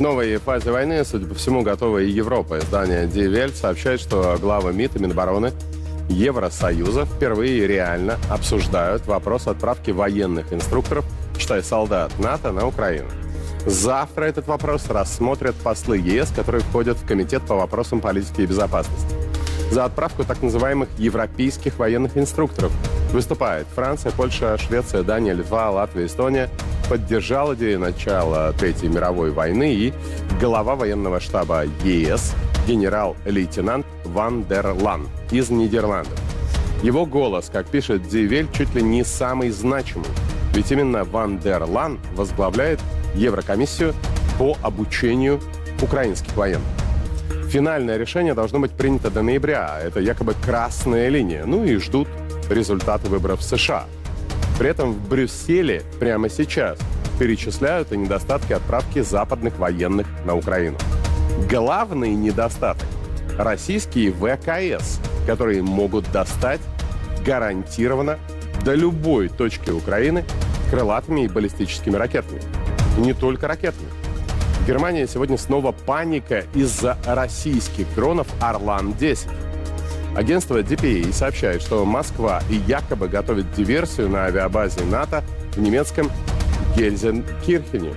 Новой фазе войны, судя по всему, готова и Европа. Издание Die Welt сообщает, что главы МИД и Минобороны Евросоюза впервые реально обсуждают вопрос отправки военных инструкторов, считай, солдат НАТО на Украину. Завтра этот вопрос рассмотрят послы ЕС, которые входят в Комитет по вопросам политики и безопасности. За отправку так называемых европейских военных инструкторов выступает Франция, Польша, Швеция, Дания, Литва, Латвия, Эстония. Поддержал идею начала Третьей мировой войны и глава военного штаба ЕС генерал-лейтенант Ван дер Лан из Нидерландов. Его голос, как пишет Дивель, чуть ли не самый значимый. Ведь именно Ван дер Лан возглавляет Еврокомиссию по обучению украинских военных. Финальное решение должно быть принято до ноября. Это якобы красная линия. Ну и ждут результаты выборов в США. При этом в Брюсселе прямо сейчас перечисляют и недостатки отправки западных военных на Украину. Главный недостаток – российские ВКС, которые могут достать гарантированно до любой точки Украины крылатыми и баллистическими ракетами. И не только ракетами. В Германии сегодня снова паника из-за российских дронов «Орлан-10». Агентство DPA сообщает, что Москва и якобы готовит диверсию на авиабазе НАТО в немецком Гельзенкирхене.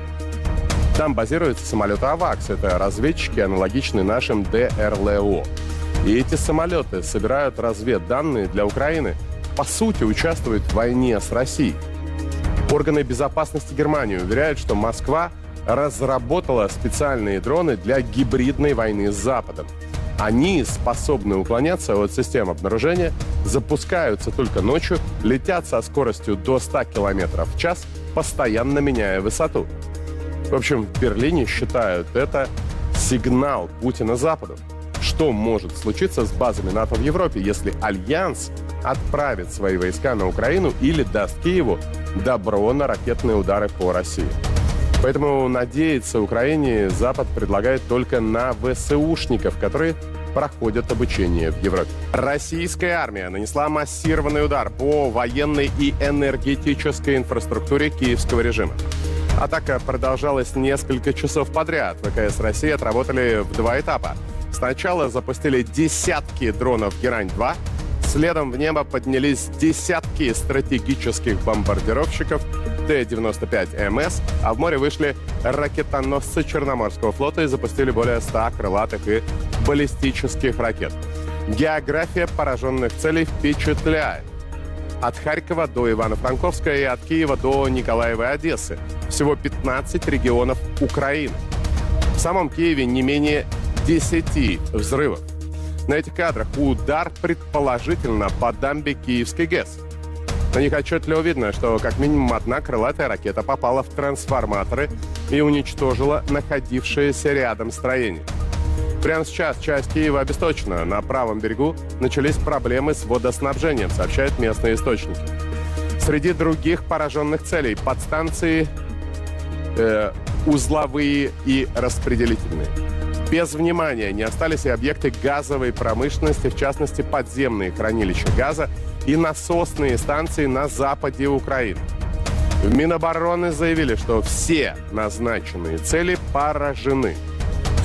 Там базируются самолеты «Авакс». Это разведчики, аналогичные нашим ДРЛО. И эти самолеты собирают разведданные для Украины. По сути, участвуют в войне с Россией. Органы безопасности Германии уверяют, что Москва разработала специальные дроны для гибридной войны с Западом. Они способны уклоняться от систем обнаружения, запускаются только ночью, летят со скоростью до 100 км в час, постоянно меняя высоту. В общем, в Берлине считают это сигнал Путина Западу. Что может случиться с базами НАТО в Европе, если Альянс отправит свои войска на Украину или даст Киеву добро на ракетные удары по России? Поэтому надеяться Украине Запад предлагает только на ВСУшников, которые проходят обучение в Европе. Российская армия нанесла массированный удар по военной и энергетической инфраструктуре киевского режима. Атака продолжалась несколько часов подряд. ВКС России отработали в два этапа. Сначала запустили десятки дронов «Герань-2», следом в небо поднялись десятки стратегических бомбардировщиков Т-95МС, а в море вышли ракетоносцы Черноморского флота и запустили более 100 крылатых и баллистических ракет. География пораженных целей впечатляет. От Харькова до Ивано-Франковска и от Киева до Николаева и Одессы. Всего 15 регионов Украины. В самом Киеве не менее 10 взрывов. На этих кадрах удар предположительно по дамбе Киевской ГЭС. На них отчетливо видно, что как минимум одна крылатая ракета попала в трансформаторы и уничтожила находившееся рядом строение. Прямо сейчас часть Киева обесточена. На правом берегу начались проблемы с водоснабжением, сообщают местные источники. Среди других пораженных целей подстанции э, узловые и распределительные. Без внимания не остались и объекты газовой промышленности, в частности подземные хранилища газа и насосные станции на западе Украины. В Минобороны заявили, что все назначенные цели поражены.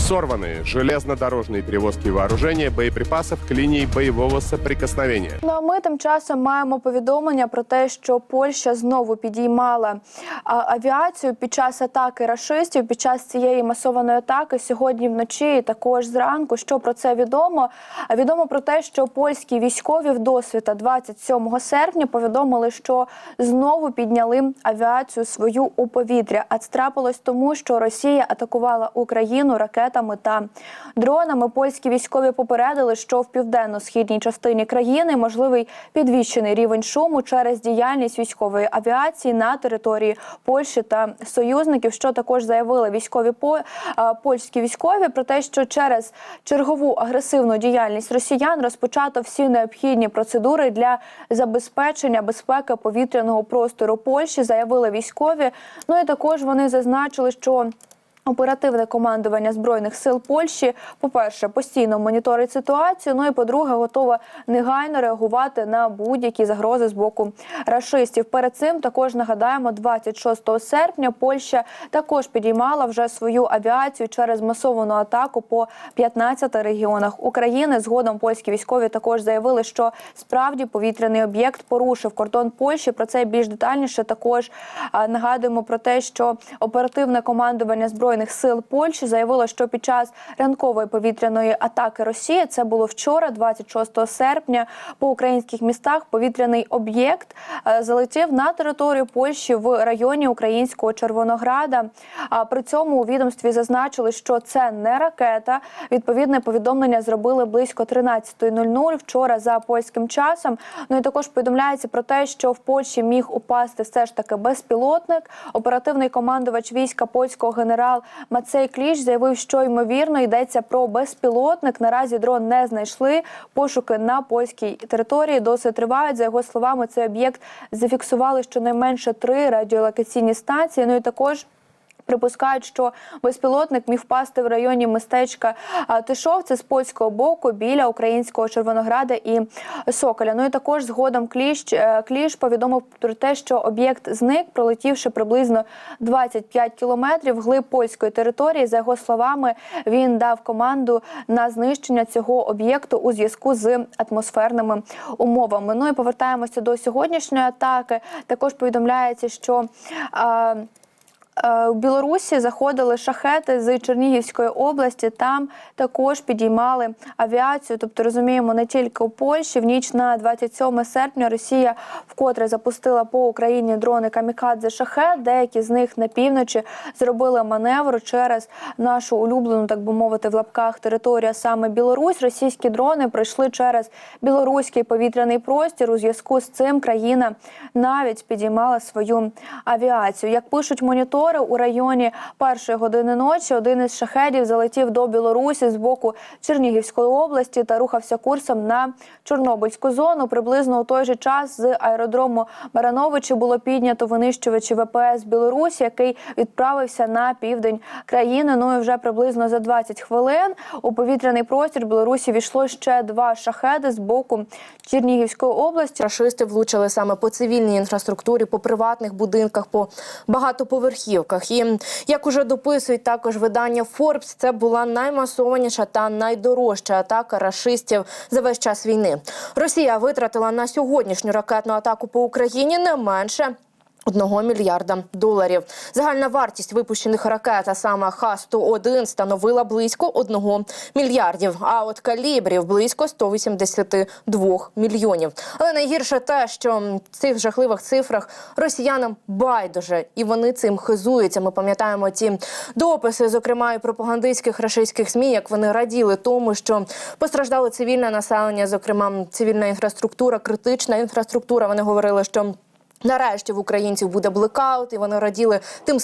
Сорваны железнодорожные перевозки вооружения, боеприпасов к линии боевого соприкосновения. Ну а ми тим часом маємо повідомлення про те, що Польща знову підіймала а, авіацію під час атаки рашистів, під час цієї масованої атаки сьогодні вночі, і також зранку. Що про це відомо? Відомо про те, що польські військові в досвіта 27 серпня повідомили, що знову підняли авіацію свою у повітря. А це трапилось тому, що Росія атакувала Україну ракетами та дронами. Польські військові попередили, що в південно-східній частині країни можливий підвищений рівень шуму через діяльність військової авіації на території Польщі та союзників. Що також заявили військові по польські військові про те, що через чергову агресивну діяльність росіян розпочато всі необхідні процедури для забезпечення безпеки повітряного простору Польщі. Заявили військові. Ну і також вони зазначили, що Оперативне командування збройних сил Польщі, по-перше, постійно моніторить ситуацію. Ну і по-друге, готова негайно реагувати на будь-які загрози з боку рашистів. Перед цим також нагадаємо, 26 серпня Польща також підіймала вже свою авіацію через масовану атаку по 15 регіонах України. Згодом польські військові також заявили, що справді повітряний об'єкт порушив кордон Польщі. Про це більш детальніше також нагадуємо про те, що оперативне командування збройних сил Польщі заявило, що під час ранкової повітряної атаки Росії це було вчора, 26 серпня, по українських містах. Повітряний об'єкт е, залетів на територію Польщі в районі українського Червонограда. А при цьому у відомстві зазначили, що це не ракета. Відповідне повідомлення зробили близько 13.00 вчора за польським часом. Ну і також повідомляється про те, що в Польщі міг упасти все ж таки безпілотник. Оперативний командувач війська польського генерал Мацей Кліш заявив, що ймовірно йдеться про безпілотник. Наразі дрон не знайшли. Пошуки на польській території досить тривають. За його словами, цей об'єкт зафіксували щонайменше три радіолокаційні станції. Ну і також. Припускають, що безпілотник міг впасти в районі містечка Тишовце з польського боку біля українського Червонограда і Соколя. Ну і також згодом Кліш, е, Кліш повідомив про те, що об'єкт зник, пролетівши приблизно 25 кілометрів вглиб польської території. За його словами, він дав команду на знищення цього об'єкту у зв'язку з атмосферними умовами. Ну і повертаємося до сьогоднішньої атаки. Також повідомляється, що. Е, У Білорусі заходили шахети з Чернігівської області. Там також підіймали авіацію. Тобто розуміємо, не тільки у Польщі. В ніч на 27 серпня Росія вкотре запустила по Україні дрони камікадзе шахет. Деякі з них на півночі зробили маневр через нашу улюблену, так би мовити, в лапках територія саме Білорусь. Російські дрони пройшли через білоруський повітряний простір. У зв'язку з цим країна навіть підіймала свою авіацію. Як пишуть монітори, у районі першої години ночі один із шахедів залетів до Білорусі з боку Чернігівської області та рухався курсом на Чорнобильську зону. Приблизно у той же час з аеродрому Барановичі було піднято винищувачі ВПС Білорусі, який відправився на південь країни. Ну і вже приблизно за 20 хвилин у повітряний простір Білорусі війшло ще два шахеди з боку Чернігівської області. Рашисти влучили саме по цивільній інфраструктурі, по приватних будинках, по багатоповерхівках. І як уже дописують також видання Forbes, це була наймасованіша та найдорожча атака рашистів за весь час війни. Росія витратила на сьогоднішню ракетну атаку по Україні не менше. Одного мільярда доларів. Загальна вартість випущених ракет, а саме Х-101, становила близько одного мільярдів. А от калібрів близько 182 мільйонів. Але найгірше те, що в цих жахливих цифрах росіянам байдуже, і вони цим хизуються. Ми пам'ятаємо ті дописи, зокрема і пропагандистських рашистських змі, як вони раділи тому, що постраждало цивільне населення, зокрема цивільна інфраструктура, критична інфраструктура. Вони говорили, що Нарешті в українців буде блекаут, і вони раділи тим.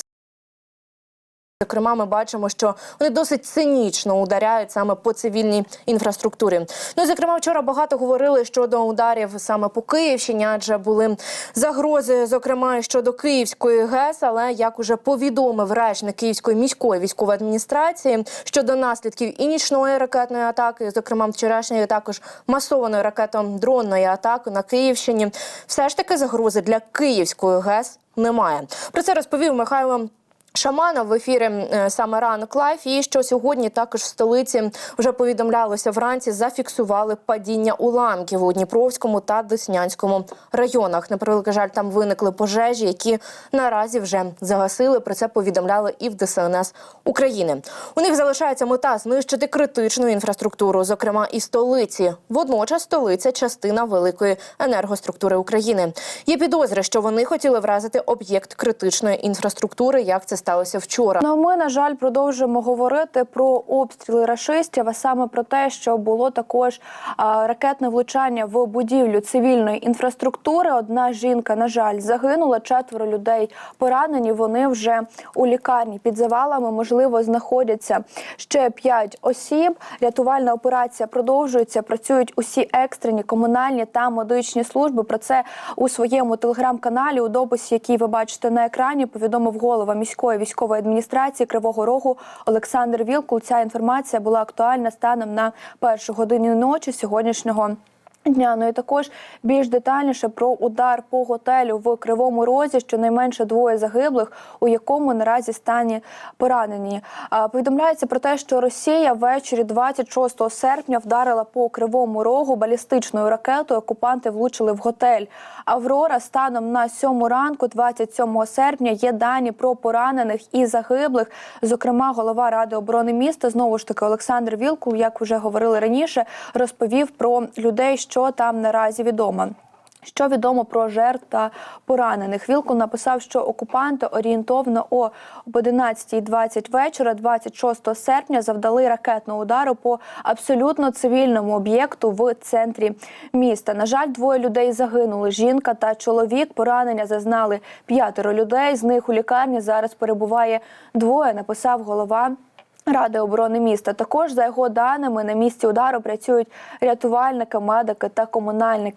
Зокрема, ми бачимо, що вони досить цинічно ударяють саме по цивільній інфраструктурі. Ну, зокрема, вчора багато говорили щодо ударів саме по Київщині, адже були загрози, зокрема щодо Київської ГЕС. Але як уже повідомив речник Київської міської військової адміністрації щодо наслідків і нічної ракетної атаки, зокрема вчорашньої також масованої ракетно-дронної атаки на Київщині, все ж таки загрози для Київської ГЕС немає. Про це розповів Михайло. Шаманов в ефірі е, саме ранок лайф. І що сьогодні також в столиці вже повідомлялося вранці. Зафіксували падіння уламків у Дніпровському та Деснянському районах. На превеликий жаль, там виникли пожежі, які наразі вже загасили. Про це повідомляли і в ДСНС України. У них залишається мета знищити критичну інфраструктуру, зокрема і столиці. Водночас столиця частина великої енергоструктури України. Є підозри, що вони хотіли вразити об'єкт критичної інфраструктури, як це сталося вчора. Ну, а ми, на жаль, продовжуємо говорити про обстріли рашистів, а саме про те, що було також а, ракетне влучання в будівлю цивільної інфраструктури. Одна жінка, на жаль, загинула, четверо людей поранені. Вони вже у лікарні під завалами. Можливо, знаходяться ще п'ять осіб. Рятувальна операція продовжується. Працюють усі екстрені комунальні та медичні служби. Про це у своєму телеграм-каналі у дописі, який ви бачите на екрані, повідомив голова міської міської військової адміністрації Кривого Рогу Олександр Вілкул. Ця інформація була актуальна станом на першу годину ночі сьогоднішнього. Дня ну і також більш детальніше про удар по готелю в Кривому Розі. Щонайменше двоє загиблих, у якому наразі стані поранені. Повідомляється про те, що Росія ввечері 26 серпня вдарила по Кривому Рогу балістичною ракетою. Окупанти влучили в готель. Аврора станом на 7 ранку, 27 серпня, є дані про поранених і загиблих. Зокрема, голова ради оборони міста знову ж таки Олександр Вілкул, як вже говорили раніше, розповів про людей, що там наразі відомо. Що відомо про жертв та поранених? Вілкул написав, що окупанти орієнтовно о об 11.20 вечора, 26 серпня, завдали ракетного удару по абсолютно цивільному об'єкту в центрі міста. На жаль, двоє людей загинули. Жінка та чоловік. Поранення зазнали п'ятеро людей. З них у лікарні зараз перебуває двоє. Написав голова. Ради оборони міста також за його даними на місці удару працюють рятувальники, медики та комунальники.